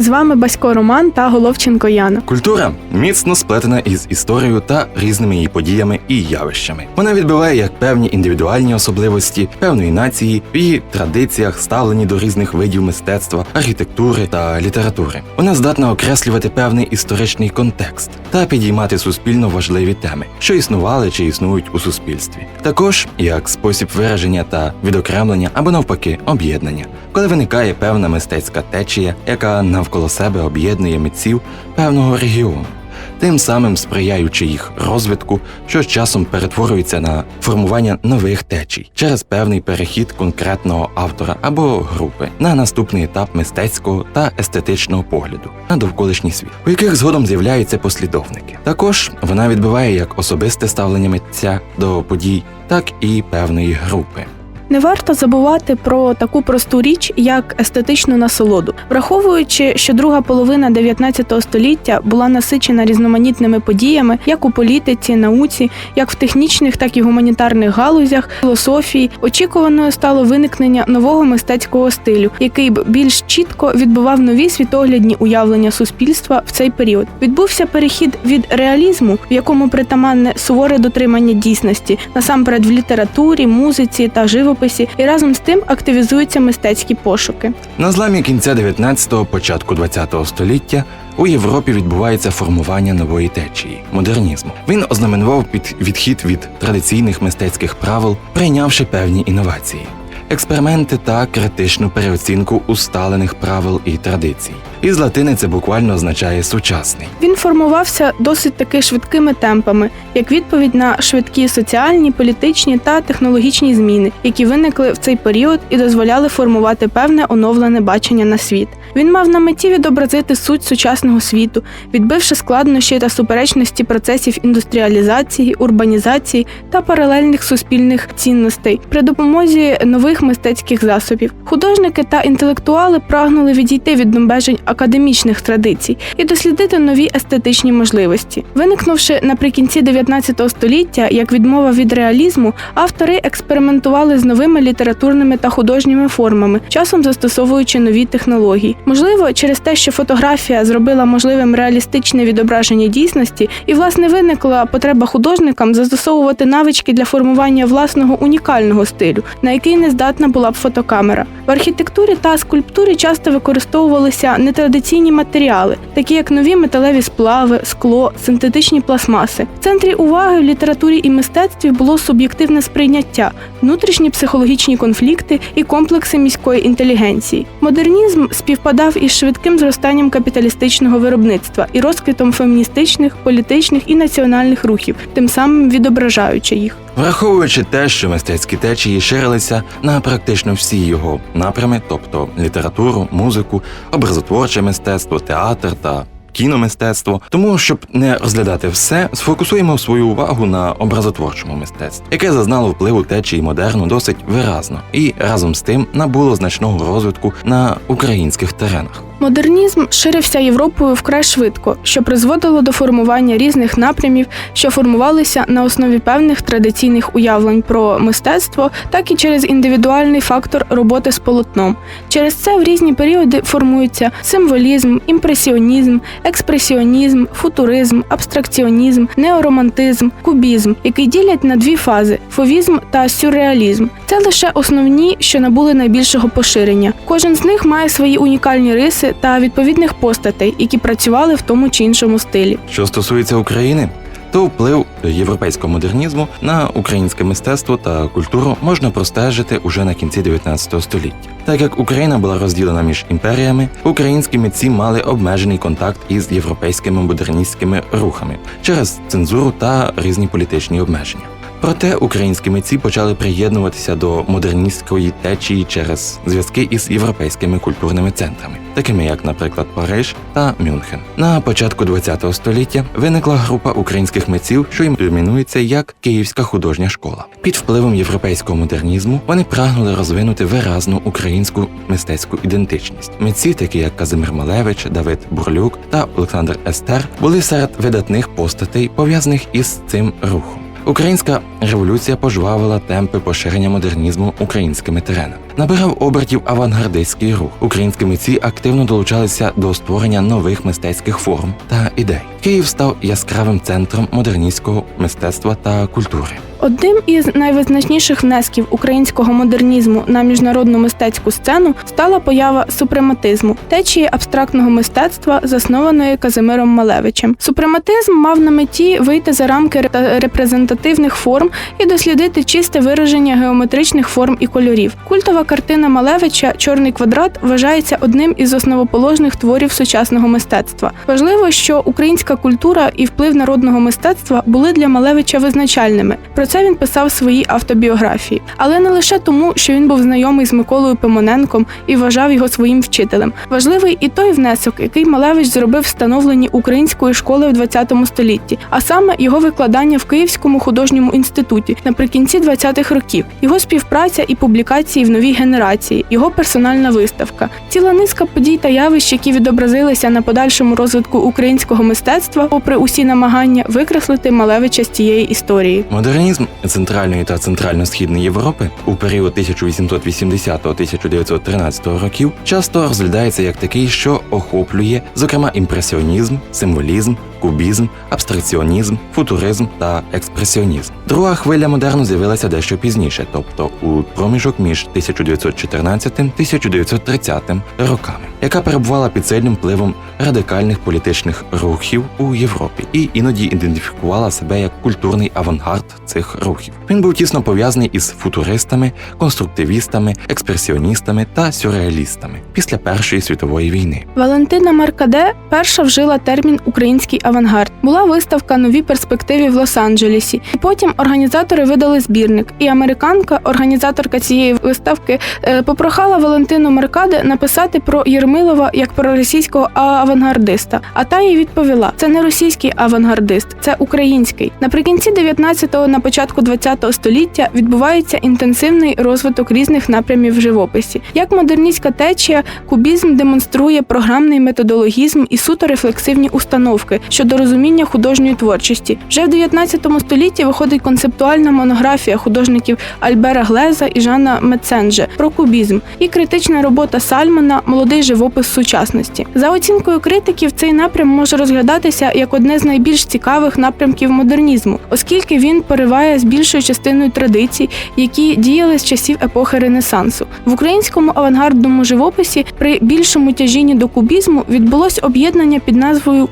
З вами Басько Роман та Головченко Яна. Культура міцно сплетена із історією та різними її подіями і явищами. Вона відбиває як певні індивідуальні особливості певної нації в її традиціях, ставлені до різних видів мистецтва, архітектури та літератури. Вона здатна окреслювати певний історичний контекст та підіймати суспільно важливі теми, що існували чи існують у суспільстві. Також як спосіб вираження та відокремлення або навпаки об'єднання, коли виникає певна мистецька течія, яка навколо себе об'єднує митців певного регіону, тим самим сприяючи їх розвитку, що з часом перетворюється на формування нових течій через певний перехід конкретного автора або групи на наступний етап мистецького та естетичного погляду на довколишній світ, у яких згодом з'являються послідовники. Також вона відбиває як особисте ставлення митця до подій, так і певної групи. Не варто забувати про таку просту річ, як естетичну насолоду, враховуючи, що друга половина 19 століття була насичена різноманітними подіями як у політиці, науці, як в технічних, так і гуманітарних галузях, філософії, очікуваною стало виникнення нового мистецького стилю, який б більш чітко відбивав нові світоглядні уявлення суспільства в цей період. Відбувся перехід від реалізму, в якому притаманне суворе дотримання дійсності, насамперед в літературі, музиці та живописі, і разом з тим активізуються мистецькі пошуки. На зламі кінця 19-го, початку 20-го століття у Європі відбувається формування нової течії модернізму. Він ознаменував під відхід від традиційних мистецьких правил, прийнявши певні інновації. Експерименти та критичну переоцінку усталених правил і традицій. Із латини це буквально означає сучасний. Він формувався досить таки швидкими темпами, як відповідь на швидкі соціальні, політичні та технологічні зміни, які виникли в цей період і дозволяли формувати певне оновлене бачення на світ. Він мав на меті відобразити суть сучасного світу, відбивши складнощі та суперечності процесів індустріалізації, урбанізації та паралельних суспільних цінностей при допомозі нових мистецьких засобів. Художники та інтелектуали прагнули відійти від обмежень академічних традицій і дослідити нові естетичні можливості. Виникнувши наприкінці 19 століття як відмова від реалізму, автори експериментували з новими літературними та художніми формами, часом застосовуючи нові технології. Можливо, через те, що фотографія зробила можливим реалістичне відображення дійсності, і власне виникла потреба художникам застосовувати навички для формування власного унікального стилю, на який не здатна була б фотокамера. В архітектурі та скульптурі часто використовувалися нетрадиційні матеріали, такі як нові металеві сплави, скло, синтетичні пластмаси. В центрі уваги в літературі і мистецтві було суб'єктивне сприйняття, внутрішні психологічні конфлікти і комплекси міської інтелігенції. Модернізм співпадав із швидким зростанням капіталістичного виробництва і розквітом феміністичних, політичних і національних рухів, тим самим відображаючи їх. Враховуючи те, що мистецькі течії ширилися на практично всі його напрями, тобто літературу, музику, образотворче мистецтво, театр та кіномистецтво. Тому, щоб не розглядати все, сфокусуємо свою увагу на образотворчому мистецтві, яке зазнало впливу течії модерну досить виразно, і разом з тим набуло значного розвитку на українських теренах. Модернізм ширився Європою вкрай швидко, що призводило до формування різних напрямів, що формувалися на основі певних традиційних уявлень про мистецтво, так і через індивідуальний фактор роботи з полотном. Через це в різні періоди формуються символізм, імпресіонізм, експресіонізм, футуризм, абстракціонізм, неоромантизм, кубізм, які ділять на дві фази фовізм та сюрреалізм. Це лише основні, що набули найбільшого поширення. Кожен з них має свої унікальні риси та відповідних постатей, які працювали в тому чи іншому стилі. Що стосується України, то вплив європейського модернізму на українське мистецтво та культуру можна простежити уже на кінці 19 століття. Так як Україна була розділена між імперіями, українські митці мали обмежений контакт із європейськими модерністськими рухами через цензуру та різні політичні обмеження. Проте українські митці почали приєднуватися до модерністської течії через зв'язки із європейськими культурними центрами, такими як, наприклад, Париж та Мюнхен. На початку ХХ століття виникла група українських митців, що іменується як Київська художня школа. Під впливом європейського модернізму вони прагнули розвинути виразну українську мистецьку ідентичність. Митці, такі як Казимир Малевич, Давид Бурлюк та Олександр Естер, були серед видатних постатей, пов'язаних із цим рухом. Українська революція пожвавила темпи поширення модернізму українськими теренами. Набирав обертів авангардистський рух. Українські митці активно долучалися до створення нових мистецьких форм та ідей. Київ став яскравим центром модерністського мистецтва та культури. Одним із найвизначніших внесків українського модернізму на міжнародну мистецьку сцену стала поява супрематизму, течії абстрактного мистецтва, заснованої Казимиром Малевичем. Супрематизм мав на меті вийти за рамки ре- репрезентативних форм і дослідити чисте вираження геометричних форм і кольорів. Культова картина Малевича Чорний квадрат вважається одним із основоположних творів сучасного мистецтва. Важливо, що українська культура і вплив народного мистецтва були для Малевича визначальними. Про це він писав в своїй автобіографії, але не лише тому, що він був знайомий з Миколою Пимоненком і вважав його своїм вчителем. Важливий і той внесок, який Малевич зробив в становленні української школи в ХХ столітті, а саме його викладання в Київському художньому інституті наприкінці 20-х років, його співпраця і публікації в новій генерації, його персональна виставка, ціла низка подій та явищ, які відобразилися на подальшому розвитку українського мистецтва, попри усі намагання викреслити Малевича з цієї історії. Модернізм Центральної та Центрально-Східної Європи у період 1880-1913 років часто розглядається як такий, що охоплює, зокрема, імпресіонізм, символізм, кубізм, абстракціонізм, футуризм та експресіонізм. Друга хвиля модерну з'явилася дещо пізніше, тобто у проміжок між 1914-1930 роками, яка перебувала під сильним впливом радикальних політичних рухів у Європі і іноді ідентифікувала себе як культурний авангард цих рухів. Він був тісно пов'язаний із футуристами, конструктивістами, експресіоністами та сюрреалістами після Першої світової війни. Валентина Маркаде перша вжила термін український авангард. Була виставка Нові перспективи в Лос-Анджелесі. І потім організатори видали збірник. І американка, організаторка цієї виставки, е, попрохала Валентину Маркаде написати про Єрмилова як про російського авангардиста. А та їй відповіла: це не російський авангардист, це український. Наприкінці 19-го, на початку 20-го століття відбувається інтенсивний розвиток різних напрямів в живописі. Як модерністська течія, кубізм демонструє програмний методологізм і суто рефлексивні установки щодо розуміння художньої творчості. Вже в 19 столітті виходить концептуальна монографія художників Альбера Глеза і Жана Меценже про кубізм і критична робота Сальмана Молодий живопис сучасності. За оцінкою критиків, цей напрям може розглядатися як одне з найбільш цікавих напрямків модернізму, оскільки він пориває з більшою частиною традицій, які діяли з часів епохи Ренесансу. В українському авангардному живописі при більшому тяжінні до кубізму відбулось об'єднання під назвою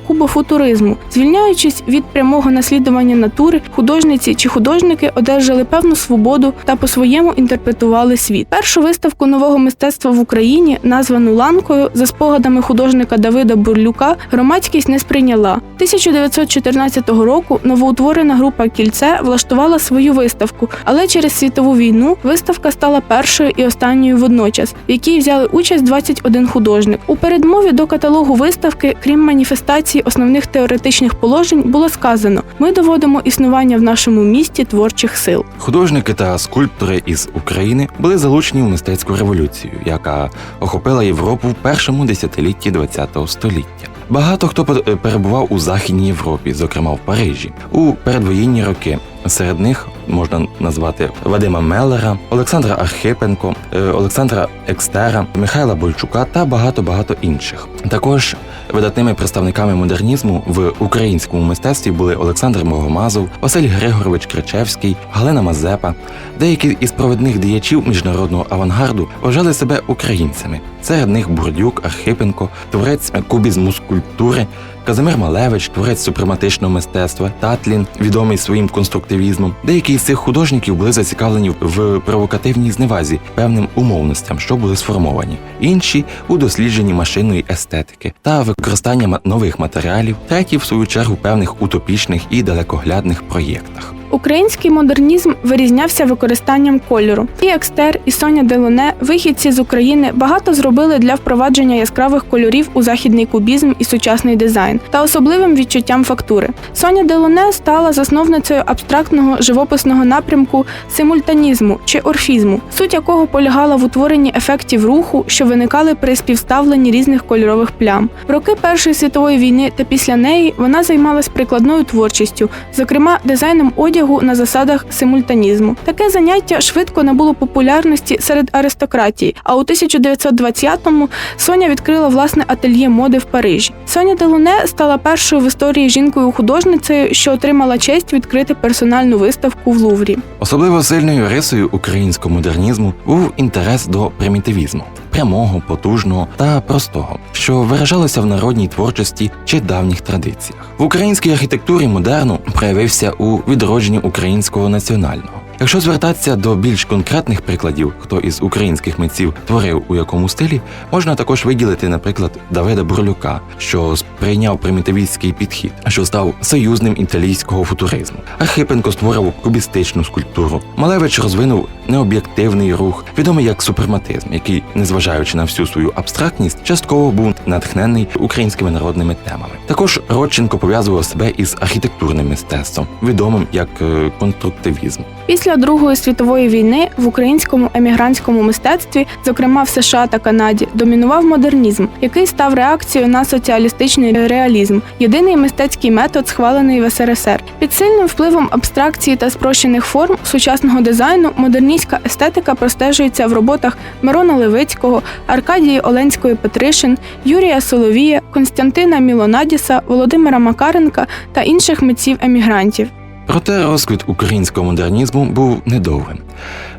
кубофутуризму. Звільняючись від прямого наслідування натури, художниці чи художники одержали певну свободу та по-своєму інтерпретували світ. Першу виставку нового мистецтва в Україні, названу ланкою, за спогадами художника Давида Бурлюка, громадськість не сприйняла. 1914 року новоутворена група Кільце влаштувала свою виставку, але через світову війну виставка стала першою і останньою водночас, в якій взяли участь 21 художник. У передмові до каталогу виставки, крім маніфестації основних теоретичних положень, було сказано: ми доводимо існування в нашому місті творчих сил. Художники та скульптори із України були залучені в мистецьку революцію, яка охопила Європу в першому десятилітті ХХ століття. Багато хто пер- перебував у Західній Європі, зокрема в Парижі, у передвоєнні роки. Серед них можна назвати Вадима Меллера, Олександра Архипенко, е, Олександра Екстера, Михайла Бойчука та багато багато інших. Також видатними представниками модернізму в українському мистецтві були Олександр Могомазов, Василь Григорович Кричевський, Галина Мазепа. Деякі із провідних діячів міжнародного авангарду вважали себе українцями. Серед них Бурдюк, Архипенко, творець кубізму скульптури, Казимир Малевич, творець супрематичного мистецтва, Татлін, відомий своїм конструктивізмом. Деякі з цих художників були зацікавлені в провокативній зневазі певним умовностям, що були сформовані, інші у дослідженні машинної естетики та використання нових матеріалів, треті, в свою чергу, певних утопічних і далекоглядних проєктах. Український модернізм вирізнявся використанням кольору. І Екстер, і Соня Делоне, вихідці з України, багато зробили для впровадження яскравих кольорів у західний кубізм і сучасний дизайн та особливим відчуттям фактури. Соня Делоне стала засновницею абстрактного живописного напрямку симультанізму чи орфізму, суть якого полягала в утворенні ефектів руху, що виникали при співставленні різних кольорових плям. В роки Першої світової війни та після неї вона займалась прикладною творчістю, зокрема дизайном одягу на засадах симультанізму. Таке заняття швидко набуло популярності серед аристократії. А у 1920-му Соня відкрила власне ательє моди в Парижі. Соня Делоне стала першою в історії жінкою-художницею, що отримала честь відкрити персональну виставку в Луврі. Особливо сильною рисою українського модернізму був інтерес до примітивізму, прямого, потужного та простого, що виражалося в народній творчості чи давніх традиціях. В українській архітектурі модерну проявився у відродженні українського національного. Якщо звертатися до більш конкретних прикладів, хто із українських митців творив у якому стилі, можна також виділити, наприклад, Давида Бурлюка, що сприйняв примітивістський підхід, що став союзним італійського футуризму. Архипенко створив кубістичну скульптуру. Малевич розвинув необ'єктивний рух, відомий як суперматизм, який, незважаючи на всю свою абстрактність, частково був натхнений українськими народними темами. Також Родченко пов'язував себе із архітектурним мистецтвом, відомим як е, конструктивізм. Після Другої світової війни в українському емігрантському мистецтві, зокрема в США та Канаді, домінував модернізм, який став реакцією на соціалістичний реалізм, єдиний мистецький метод, схвалений в СРСР. Під сильним впливом абстракції та спрощених форм сучасного дизайну модерністська естетика простежується в роботах Мирона Левицького, Аркадії Оленської Петришин, Юрія Соловія, Константина Мілонадіса, Володимира Макаренка та інших митців емігрантів. Проте розквіт українського модернізму був недовгим.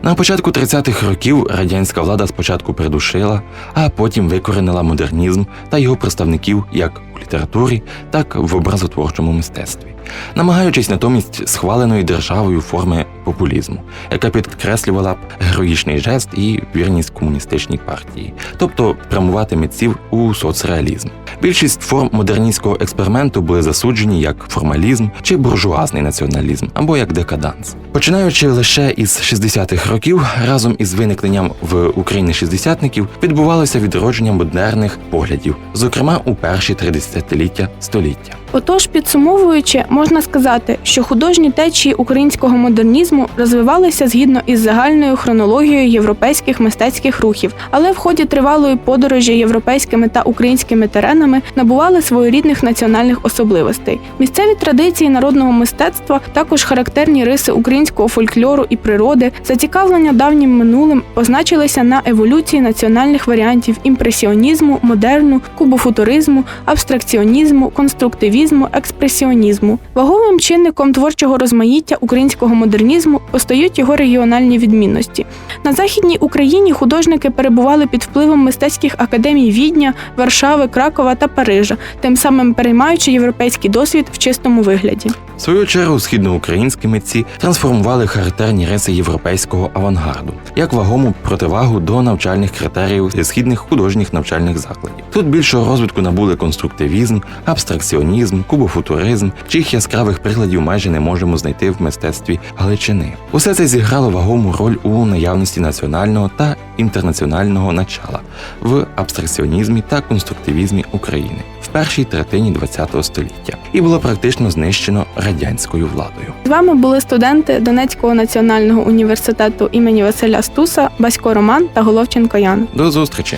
На початку 30-х років радянська влада спочатку придушила, а потім викоренила модернізм та його представників як у літературі, так і в образотворчому мистецтві, намагаючись натомість схваленої державою форми популізму, яка підкреслювала б героїчний жест і вірність комуністичній партії, тобто прямувати митців у соцреалізм. Більшість форм модерністського експерименту були засуджені як формалізм чи буржуазний націоналізм або як декаданс. Починаючи лише із 60-х років, разом із виникненням в Україні шістдесятників відбувалося відродження модерних поглядів, зокрема у перші три десятиліття століття. Отож, підсумовуючи, можна сказати, що художні течії українського модернізму розвивалися згідно із загальною хронологією європейських мистецьких рухів, але в ході тривалої подорожі європейськими та українськими теренами набували своєрідних національних особливостей. Місцеві традиції народного мистецтва, також характерні риси українського фольклору і природи, зацікавлення давнім минулим позначилися на еволюції національних варіантів імпресіонізму, модерну, кубофутуризму, абстракціонізму, конструктивізму, експресіонізму. Ваговим чинником творчого розмаїття українського модернізму постають його регіональні відмінності. На західній Україні художники перебували під впливом мистецьких академій Відня, Варшави, Кракова та Парижа, тим самим переймаючи європейський досвід в чистому вигляді. В свою чергу східноукраїнські митці трансформували характерні риси європейського авангарду як вагому противагу до навчальних критеріїв східних художніх навчальних закладів. Тут більшого розвитку набули конструктивізм, абстракціонізм, кубофутуризм, чиїх яскравих прикладів майже не можемо знайти в мистецтві Галичини. Усе це зіграло вагому роль у наявності національного та інтернаціонального начала в абстракціонізмі та конструктивізмі України в першій третині ХХ століття і було практично знищено радянською владою. З вами були студенти Донецького національного університету імені Василя Стуса, Басько Роман та Головченко Ян. До зустрічі!